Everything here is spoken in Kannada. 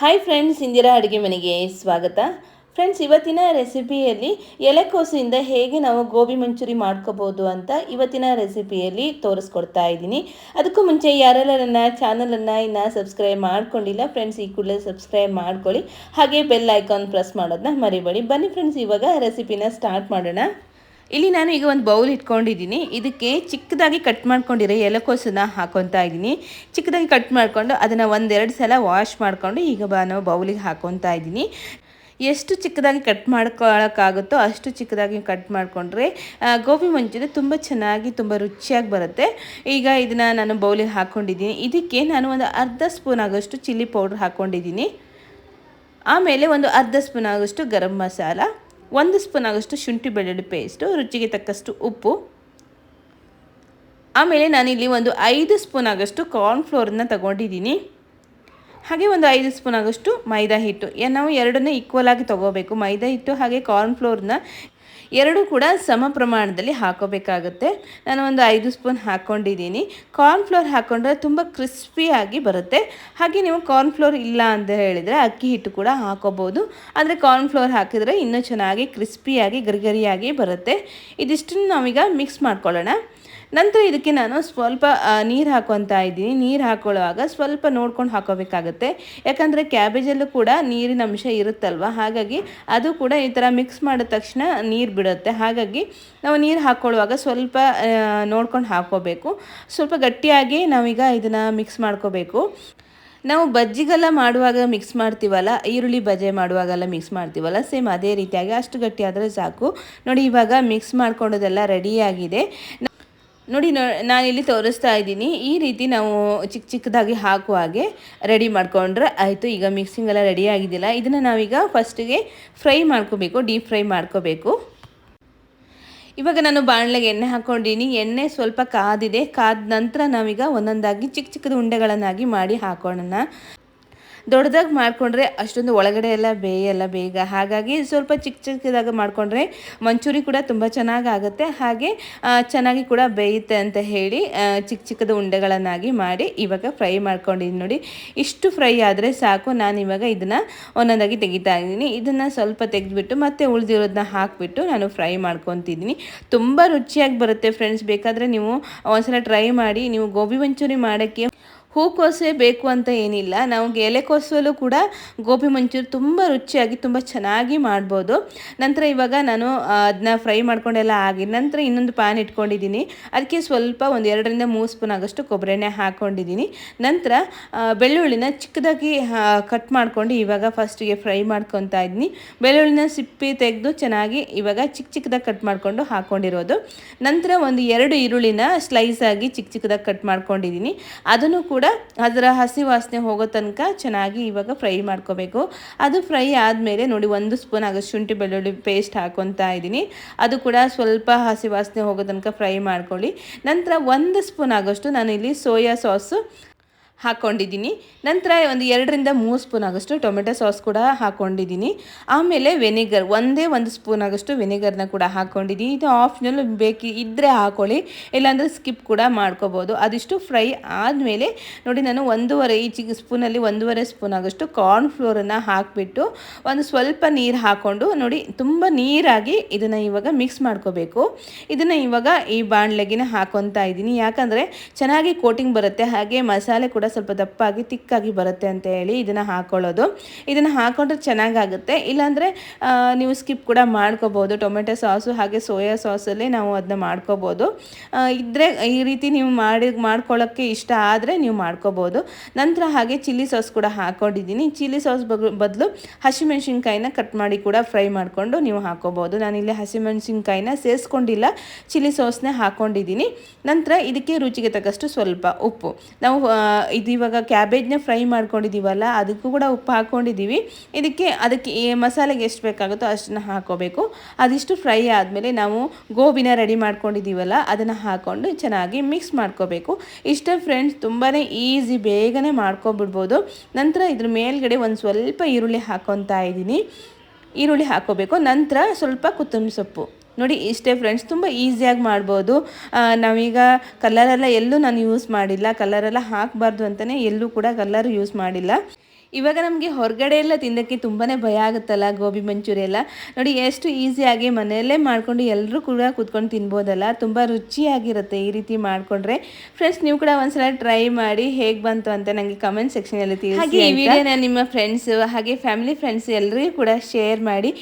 ಹಾಯ್ ಫ್ರೆಂಡ್ಸ್ ಇಂದಿರಾ ಅಡುಗೆ ಮನೆಗೆ ಸ್ವಾಗತ. ಫ್ರೆಂಡ್ಸ್ ಇವತ್ತಿನ ರೆಸಿಪಿಯಲ್ಲಿ ಎಲೆಕೋಸಿಂದ ಹೇಗೆ ನಾವು ಗೋಬಿ ಮಂಚೂರಿ ಮಾಡ್ಕೋಬೋದು ಅಂತ ಇವತ್ತಿನ ರೆಸಿಪಿಯಲ್ಲಿ ತೋರಿಸ್ಕೊಡ್ತಾ ಇದ್ದೀನಿ. ಅದಕ್ಕೂ ಮುಂಚೆ ಯಾರೆಲ್ಲ ನನ್ನ ಚಾನಲನ್ನು ಇನ್ನು ಸಬ್ಸ್ಕ್ರೈಬ್ ಮಾಡ್ಕೊಂಡಿಲ್ಲ ಫ್ರೆಂಡ್ಸ್ ಈ ಕೂಡಲೇ ಸಬ್ಸ್ಕ್ರೈಬ್ ಮಾಡ್ಕೊಳ್ಳಿ. ಹಾಗೆ ಬೆಲ್ ಐಕಾನ್ ಪ್ರೆಸ್ ಮಾಡೋದನ್ನ ಮರಿಬೇಡಿ. ಬನ್ನಿ ಫ್ರೆಂಡ್ಸ್ ಇವಾಗ ರೆಸಿಪಿನ ಸ್ಟಾರ್ಟ್ ಮಾಡೋಣ. ಇಲ್ಲಿ ನಾನು ಈಗ ಒಂದು ಬೌಲ್ ಇಟ್ಕೊಂಡಿದ್ದೀನಿ. ಇದಕ್ಕೆ ಚಿಕ್ಕದಾಗಿ ಕಟ್ ಮಾಡ್ಕೊಂಡಿರೋ ಎಲೆಕೋಸನ್ನ ಹಾಕೊತಾ ಇದ್ದೀನಿ. ಚಿಕ್ಕದಾಗಿ ಕಟ್ ಮಾಡಿಕೊಂಡು ಅದನ್ನು ಒಂದೆರಡು ಸಲ ವಾಶ್ ಮಾಡಿಕೊಂಡು ಈಗ ನಾವು ಬೌಲಿಗೆ ಹಾಕೊತಾ ಇದ್ದೀನಿ. ಎಷ್ಟು ಚಿಕ್ಕದಾಗಿ ಕಟ್ ಮಾಡ್ಕೊಳ್ಳೋಕ್ಕಾಗುತ್ತೋ ಅಷ್ಟು ಚಿಕ್ಕದಾಗಿ ಕಟ್ ಮಾಡಿಕೊಂಡ್ರೆ ಗೋಬಿ ಮಂಚೂರಿ ತುಂಬ ಚೆನ್ನಾಗಿ, ತುಂಬ ರುಚಿಯಾಗಿ ಬರುತ್ತೆ. ಈಗ ಇದನ್ನು ನಾನು ಬೌಲಿಗೆ ಹಾಕ್ಕೊಂಡಿದ್ದೀನಿ ಇದಕ್ಕೆ ನಾನು ಒಂದು ಅರ್ಧ ಸ್ಪೂನ್ ಆಗೋಷ್ಟು ಚಿಲ್ಲಿ ಪೌಡ್ರ್ ಹಾಕ್ಕೊಂಡಿದ್ದೀನಿ ಆಮೇಲೆ ಒಂದು ಅರ್ಧ ಸ್ಪೂನ್ ಆಗೋಷ್ಟು ಗರಂ ಮಸಾಲ. ಒಂದು ಸ್ಪೂನ್ ಆಗೋಷ್ಟು ಶುಂಠಿ ಬೆಳ್ಳುಳ್ಳಿ ಪೇಸ್ಟು ರುಚಿಗೆ ತಕ್ಕಷ್ಟು ಉಪ್ಪು. ಆಮೇಲೆ ನಾನಿಲ್ಲಿ ಒಂದು ಐದು ಸ್ಪೂನ್ ಆಗೋಷ್ಟು ಕಾರ್ನ್ಫ್ಲೋರನ್ನ ತಗೊಂಡಿದ್ದೀನಿ. ಹಾಗೆ ಒಂದು ಐದು ಸ್ಪೂನ್ ಆಗೋಷ್ಟು ಮೈದಾ ಹಿಟ್ಟು. ನಾವು ಎರಡನ್ನೂ ಈಕ್ವಲ್ ಆಗಿ ತೊಗೋಬೇಕು. ಮೈದಾ ಹಿಟ್ಟು ಹಾಗೆ ಕಾರ್ನ್ಫ್ಲೋರ್ನ ಎರಡೂ ಕೂಡ ಸಮ ಪ್ರಮಾಣದಲ್ಲಿ ಹಾಕೋಬೇಕಾಗುತ್ತೆ. ನಾನು ಒಂದು ಐದು ಸ್ಪೂನ್ ಹಾಕ್ಕೊಂಡಿದ್ದೀನಿ. ಕಾರ್ನ್ಫ್ಲೋರ್ ಹಾಕ್ಕೊಂಡ್ರೆ ತುಂಬ ಕ್ರಿಸ್ಪಿಯಾಗಿ ಬರುತ್ತೆ. ಹಾಗೆ ನೀವು ಕಾರ್ನ್ಫ್ಲೋರ್ ಇಲ್ಲ ಅಂತ ಹೇಳಿದರೆ ಅಕ್ಕಿ ಹಿಟ್ಟು ಕೂಡ ಹಾಕೋಬೋದು. ಆದರೆ ಕಾರ್ನ್ಫ್ಲೋರ್ ಹಾಕಿದರೆ ಇನ್ನೂ ಚೆನ್ನಾಗಿ ಕ್ರಿಸ್ಪಿಯಾಗಿ ಗರಿಗರಿಯಾಗಿ ಬರುತ್ತೆ. ಇದಿಷ್ಟನ್ನು ನಾವೀಗ ಮಿಕ್ಸ್ ಮಾಡ್ಕೊಳ್ಳೋಣ. ನಂತರ ಇದಕ್ಕೆ ನಾನು ಸ್ವಲ್ಪ ನೀರು ಹಾಕೊತಾ ಇದ್ದೀನಿ. ನೀರು ಹಾಕೊಳ್ಳುವಾಗ ಸ್ವಲ್ಪ ನೋಡ್ಕೊಂಡು ಹಾಕೋಬೇಕಾಗತ್ತೆ. ಯಾಕಂದರೆ ಕ್ಯಾಬೇಜಲ್ಲೂ ಕೂಡ ನೀರಿನ ಅಂಶ ಇರುತ್ತಲ್ವ? ಹಾಗಾಗಿ ಅದು ಕೂಡ ಈ ಥರ ಮಿಕ್ಸ್ ಮಾಡಿದ ತಕ್ಷಣ ನೀರು ಬಿಡುತ್ತೆ. ಹಾಗಾಗಿ ನಾವು ನೀರು ಹಾಕ್ಕೊಳ್ಳುವಾಗ ಸ್ವಲ್ಪ ನೋಡ್ಕೊಂಡು ಹಾಕೋಬೇಕು. ಸ್ವಲ್ಪ ಗಟ್ಟಿಯಾಗಿ ನಾವೀಗ ಇದನ್ನು ಮಿಕ್ಸ್ ಮಾಡ್ಕೋಬೇಕು. ನಾವು ಬಜ್ಜಿಗೆಲ್ಲ ಮಾಡುವಾಗ ಮಿಕ್ಸ್ ಮಾಡ್ತೀವಲ್ಲ, ಈರುಳ್ಳಿ ಬಜೆ ಮಾಡುವಾಗೆಲ್ಲ ಮಿಕ್ಸ್ ಮಾಡ್ತೀವಲ್ಲ ಸೇಮ್ ಅದೇ ರೀತಿಯಾಗಿ ಅಷ್ಟು ಗಟ್ಟಿಯಾದರೆ ಸಾಕು. ನೋಡಿ, ಇವಾಗ ಮಿಕ್ಸ್ ಮಾಡ್ಕೊಂಡೋದೆಲ್ಲ ರೆಡಿಯಾಗಿದೆ ನೋಡಿ ನಾನಿಲ್ಲಿ ತೋರಿಸ್ತಾ ಇದ್ದೀನಿ. ಈ ರೀತಿ ನಾವು ಚಿಕ್ಕ ಚಿಕ್ಕದಾಗಿ ಹಾಕುವ ಹಾಗೆ ರೆಡಿ ಮಾಡ್ಕೊಂಡ್ರೆ ಆಯಿತು. ಈಗ ಮಿಕ್ಸಿಂಗ್ ಎಲ್ಲ ರೆಡಿ ಆಗಿದ್ದಿಲ್ಲ. ಇದನ್ನು ನಾವೀಗ ಫಸ್ಟಿಗೆ ಫ್ರೈ ಮಾಡ್ಕೋಬೇಕು ಡೀಪ್ ಫ್ರೈ ಮಾಡ್ಕೋಬೇಕು. ಇವಾಗ ನಾನು ಬಾಣಲೆಗೆ ಎಣ್ಣೆ ಹಾಕ್ಕೊಂಡಿನಿ ಎಣ್ಣೆ ಸ್ವಲ್ಪ ಕಾದಿದೆ. ಕಾದ ನಂತರ ನಾವೀಗ ಒಂದೊಂದಾಗಿ ಚಿಕ್ಕ ಚಿಕ್ಕದ ಉಂಡೆಗಳನ್ನಾಗಿ ಮಾಡಿ ಹಾಕೋಣ ದೊಡ್ಡದಾಗಿ ಮಾಡಿಕೊಂಡ್ರೆ ಅಷ್ಟೊಂದು ಒಳಗಡೆ ಎಲ್ಲ ಬೇಯಲ್ಲ ಬೇಗ. ಹಾಗಾಗಿ ಸ್ವಲ್ಪ ಚಿಕ್ಕ ಚಿಕ್ಕದಾಗ ಮಾಡಿಕೊಂಡ್ರೆ ಮಂಚೂರಿ ಕೂಡ ತುಂಬ ಚೆನ್ನಾಗಿ ಆಗುತ್ತೆ ಹಾಗೆ ಚೆನ್ನಾಗಿ ಕೂಡ ಬೇಯುತ್ತೆ ಅಂತ ಹೇಳಿ ಚಿಕ್ಕ ಚಿಕ್ಕದ ಉಂಡೆಗಳನ್ನಾಗಿ ಮಾಡಿ ಇವಾಗ ಫ್ರೈ ಮಾಡ್ಕೊಂಡಿದ್ದೀನಿ ನೋಡಿ. ಇಷ್ಟು ಫ್ರೈ ಆದರೆ ಸಾಕು. ನಾನು ಇವಾಗ ಇದನ್ನು ಒಂದೊಂದಾಗಿ ತೆಗಿತಾ ಇದ್ದೀನಿ. ಇದನ್ನು ಸ್ವಲ್ಪ ತೆಗೆದುಬಿಟ್ಟು ಮತ್ತೆ ಉಳಿದಿರೋದನ್ನ ಹಾಕಿಬಿಟ್ಟು ನಾನು ಫ್ರೈ ಮಾಡ್ಕೊತಿದ್ದೀನಿ. ತುಂಬ ರುಚಿಯಾಗಿ ಬರುತ್ತೆ ಫ್ರೆಂಡ್ಸ್. ಬೇಕಾದರೆ ನೀವು ಒಂದ್ಸಲ ಟ್ರೈ ಮಾಡಿ. ನೀವು ಗೋಬಿ ಮಂಚೂರಿ ಮಾಡೋಕ್ಕೆ ಹೂಕೋಸೆ ಬೇಕು ಅಂತ ಏನಿಲ್ಲ. ನಾವು ಎಲೆಕೋಸಲ್ಲೂ ಕೂಡ ಗೋಬಿ ಮಂಚೂರಿ ತುಂಬ ರುಚಿಯಾಗಿ ತುಂಬ ಚೆನ್ನಾಗಿ ಮಾಡ್ಬೋದು. ನಂತರ ಇವಾಗ ನಾನು ಅದನ್ನ ಫ್ರೈ ಮಾಡ್ಕೊಂಡೆಲ್ಲ ಆಗಿ ನಂತರ ಇನ್ನೊಂದು ಪ್ಯಾನ್ ಇಟ್ಕೊಂಡಿದ್ದೀನಿ. ಅದಕ್ಕೆ ಸ್ವಲ್ಪ ಒಂದು ಎರಡರಿಂದ ಮೂರು ಸ್ಪೂನ್ ಆಗೋಷ್ಟು ಕೊಬ್ಬರಿ ಎಣ್ಣೆ ಹಾಕ್ಕೊಂಡಿದ್ದೀನಿ ನಂತರ ಬೆಳ್ಳುಳ್ಳಿನ ಚಿಕ್ಕದಾಗಿ ಕಟ್ ಮಾಡ್ಕೊಂಡು ಇವಾಗ ಫಸ್ಟಿಗೆ ಫ್ರೈ ಮಾಡ್ಕೊತಾ ಇದ್ದೀನಿ. ಬೆಳ್ಳುಳ್ಳಿನ ಸಿಪ್ಪಿ ತೆಗೆದು ಚೆನ್ನಾಗಿ ಇವಾಗ ಚಿಕ್ಕ ಚಿಕ್ಕದಾಗಿ ಕಟ್ ಮಾಡಿಕೊಂಡು ಹಾಕ್ಕೊಂಡಿರೋದು ನಂತರ ಒಂದು ಎರಡು ಈರುಳ್ಳಿನ ಆಗಿ ಚಿಕ್ಕ ಚಿಕ್ಕದಾಗಿ ಕಟ್ ಮಾಡ್ಕೊಂಡಿದ್ದೀನಿ. ಅದನ್ನು ಕೂಡ ಅದರ ಹಸಿ ವಾಸನೆ ಹೋಗೋ ತನಕ ಚೆನ್ನಾಗಿ ಇವಾಗ ಫ್ರೈ ಮಾಡ್ಕೋಬೇಕು. ಅದು ಫ್ರೈ ಆದಮೇಲೆ ನೋಡಿ ಒಂದು ಸ್ಪೂನ್ ಆಗೋಷ್ಟು ಶುಂಠಿ ಬೆಳ್ಳುಳ್ಳಿ ಪೇಸ್ಟ್ ಹಾಕೊತಾ ಇದ್ದೀನಿ. ಅದು ಕೂಡ ಸ್ವಲ್ಪ ಹಸಿ ವಾಸನೆ ಹೋಗೋ ತನಕ ಫ್ರೈ ಮಾಡ್ಕೊಳ್ಳಿ. ನಂತರ ಒಂದು ಸ್ಪೂನ್ ಆಗೋಷ್ಟು ನಾನು ಇಲ್ಲಿ ಸೋಯಾ ಸಾಸು ಹಾಕ್ಕೊಂಡಿದ್ದೀನಿ ನಂತರ ಒಂದು ಎರಡರಿಂದ ಮೂರು ಸ್ಪೂನ್ ಆಗೋಷ್ಟು ಟೊಮೆಟೊ ಸಾಸ್ ಕೂಡ ಹಾಕ್ಕೊಂಡಿದ್ದೀನಿ ಆಮೇಲೆ ವೆನಿಗರ್ ಒಂದೇ ಒಂದು ಸ್ಪೂನ್ ಆಗೋಷ್ಟು ವೆನಿಗರ್ನ ಕೂಡ ಹಾಕ್ಕೊಂಡಿದ್ದೀನಿ ಇದು ಆಪ್ಷನಲ್ ಬೇಕಿ ಇದ್ದರೆ ಹಾಕ್ಕೊಳ್ಳಿ ಇಲ್ಲಾಂದರೆ ಸ್ಕಿಪ್ ಕೂಡ ಮಾಡ್ಕೋಬೋದು. ಅದಿಷ್ಟು ಫ್ರೈ ಆದಮೇಲೆ ನೋಡಿ ನಾನು ಒಂದೂವರೆ, ಈ ಚಿಕ್ಕ ಸ್ಪೂನಲ್ಲಿ ಒಂದೂವರೆ ಸ್ಪೂನ್ ಆಗೋಷ್ಟು ಕಾರ್ನ್ ಫ್ಲೋರನ್ನು ಹಾಕಿಬಿಟ್ಟು ಒಂದು ಸ್ವಲ್ಪ ನೀರು ಹಾಕ್ಕೊಂಡು ನೋಡಿ ತುಂಬ ನೀರಾಗಿ ಇದನ್ನು ಇವಾಗ ಮಿಕ್ಸ್ ಮಾಡ್ಕೋಬೇಕು. ಇದನ್ನು ಇವಾಗ ಈ ಬಾಣಲೆಗಿನ ಹಾಕೊತಾ ಇದ್ದೀನಿ. ಯಾಕಂದರೆ ಚೆನ್ನಾಗಿ ಕೋಟಿಂಗ್ ಬರುತ್ತೆ. ಹಾಗೆ ಮಸಾಲೆ ಕೂಡ ಸ್ವಲ್ಪ ದಪ್ಪಾಗಿ, ತಿಕ್ಕಾಗಿ ಬರುತ್ತೆ ಅಂತ ಹೇಳಿ ಇದನ್ನು ಹಾಕೊಳ್ಳೋದು. ಇದನ್ನು ಹಾಕೊಂಡ್ರೆ ಚೆನ್ನಾಗಾಗುತ್ತೆ. ಇಲ್ಲಾಂದರೆ ನೀವು ಸ್ಕಿಪ್ ಕೂಡ ಮಾಡ್ಕೋಬೋದು. ಟೊಮೆಟೊ ಸಾಸು ಹಾಗೆ ಸೋಯಾ ಸಾಸಲ್ಲಿ ನಾವು ಅದನ್ನ ಮಾಡ್ಕೋಬೋದು. ಇದ್ದರೆ ಈ ರೀತಿ ನೀವು ಮಾಡಿ, ಮಾಡ್ಕೊಳ್ಳೋಕ್ಕೆ ಇಷ್ಟ ಆದರೆ ನೀವು ಮಾಡ್ಕೋಬೋದು. ನಂತರ ಹಾಗೆ ಚಿಲ್ಲಿ ಸಾಸ್ ಕೂಡ ಹಾಕ್ಕೊಂಡಿದ್ದೀನಿ ಚಿಲ್ಲಿ ಸಾಸ್ ಬದಲು ಹಸಿಮೆಣ್ಸಿನ್ಕಾಯಿನ ಕಟ್ ಮಾಡಿ ಕೂಡ ಫ್ರೈ ಮಾಡಿಕೊಂಡು ನೀವು ಹಾಕೋಬೋದು. ನಾನಿಲ್ಲಿ ಹಸಿಮೆಣ್ಸಿನ್ಕಾಯಿನ ಸೇರಿಸ್ಕೊಂಡಿಲ್ಲ. ಚಿಲ್ಲಿ ಸಾಸ್ನೇ ಹಾಕ್ಕೊಂಡಿದ್ದೀನಿ ನಂತರ ಇದಕ್ಕೆ ರುಚಿಗೆ ತಕ್ಕಷ್ಟು ಸ್ವಲ್ಪ ಉಪ್ಪು. ನಾವು ಇದು ಇವಾಗ ಕ್ಯಾಬೇಜ್ನ ಫ್ರೈ ಮಾಡ್ಕೊಂಡಿದ್ದೀವಲ್ಲ ಅದಕ್ಕೂ ಕೂಡ ಉಪ್ಪು ಹಾಕ್ಕೊಂಡಿದ್ದೀವಿ ಇದಕ್ಕೆ ಅದಕ್ಕೆ ಮಸಾಲೆಗೆ ಎಷ್ಟು ಬೇಕಾಗುತ್ತೋ ಅಷ್ಟನ್ನು ಹಾಕೋಬೇಕು. ಅದಿಷ್ಟು ಫ್ರೈ ಆದಮೇಲೆ ನಾವು ಗೋಬಿನ ರೆಡಿ ಮಾಡ್ಕೊಂಡಿದ್ದೀವಲ್ಲ ಅದನ್ನು ಹಾಕ್ಕೊಂಡು ಚೆನ್ನಾಗಿ ಮಿಕ್ಸ್ ಮಾಡ್ಕೋಬೇಕು. ಇಷ್ಟೇ ಫ್ರೆಂಡ್ಸ್ ತುಂಬಾ ಈಸಿ ಬೇಗನೆ ಮಾಡ್ಕೊಬಿಡ್ಬೋದು ನಂತರ ಇದ್ರ ಮೇಲ್ಗಡೆ ಒಂದು ಸ್ವಲ್ಪ ಈರುಳ್ಳಿ ಹಾಕೊತಾ ಇದ್ದೀನಿ. ಈರುಳ್ಳಿ ಹಾಕೋಬೇಕು ನಂತರ ಸ್ವಲ್ಪ ಕೊತ್ತಂಬರಿ ಸೊಪ್ಪು. ನೋಡಿ, ಇಷ್ಟೇ ಫ್ರೆಂಡ್ಸ್ ತುಂಬ ಈಸಿಯಾಗಿ ಮಾಡ್ಬೋದು. ನಾವೀಗ ಕಲರೆಲ್ಲ ಎಲ್ಲೂ ನಾನು ಯೂಸ್ ಮಾಡಿಲ್ಲ. ಕಲರೆಲ್ಲ ಹಾಕಬಾರ್ದು ಅಂತಲೇ ಎಲ್ಲೂ ಕೂಡ ಕಲರ್ ಯೂಸ್ ಮಾಡಿಲ್ಲ. ಇವಾಗ ನಮಗೆ ಹೊರಗಡೆ ಎಲ್ಲ ತಿನ್ನೋಕ್ಕೆ ತುಂಬಾ ಭಯ ಆಗುತ್ತಲ್ಲ ಗೋಬಿ ಮಂಚೂರಿ ಎಲ್ಲ. ನೋಡಿ ಎಷ್ಟು ಈಸಿಯಾಗಿ ಮನೆಯಲ್ಲೇ ಮಾಡಿಕೊಂಡು ಎಲ್ಲರೂ ಕೂಡ ಕೂತ್ಕೊಂಡು ತಿನ್ಬೋದಲ್ಲ ತುಂಬ ರುಚಿಯಾಗಿರುತ್ತೆ ಈ ರೀತಿ ಮಾಡಿಕೊಂಡ್ರೆ. ಫ್ರೆಂಡ್ಸ್ ನೀವು ಕೂಡ ಒಂದ್ಸಲ ಟ್ರೈ ಮಾಡಿ ಹೇಗೆ ಬಂತು ಅಂತ ನನಗೆ ಕಮೆಂಟ್ ಸೆಕ್ಷನಲ್ಲಿ ತಿಳಿಸಿ ಹಾಗೆ ಈ ವಿಡಿಯೋನ ನಿಮ್ಮ ಫ್ರೆಂಡ್ಸ್ ಹಾಗೆ ಫ್ಯಾಮಿಲಿ ಫ್ರೆಂಡ್ಸ್ ಎಲ್ಲರಿಗೂ ಕೂಡ ಶೇರ್ ಮಾಡಿ.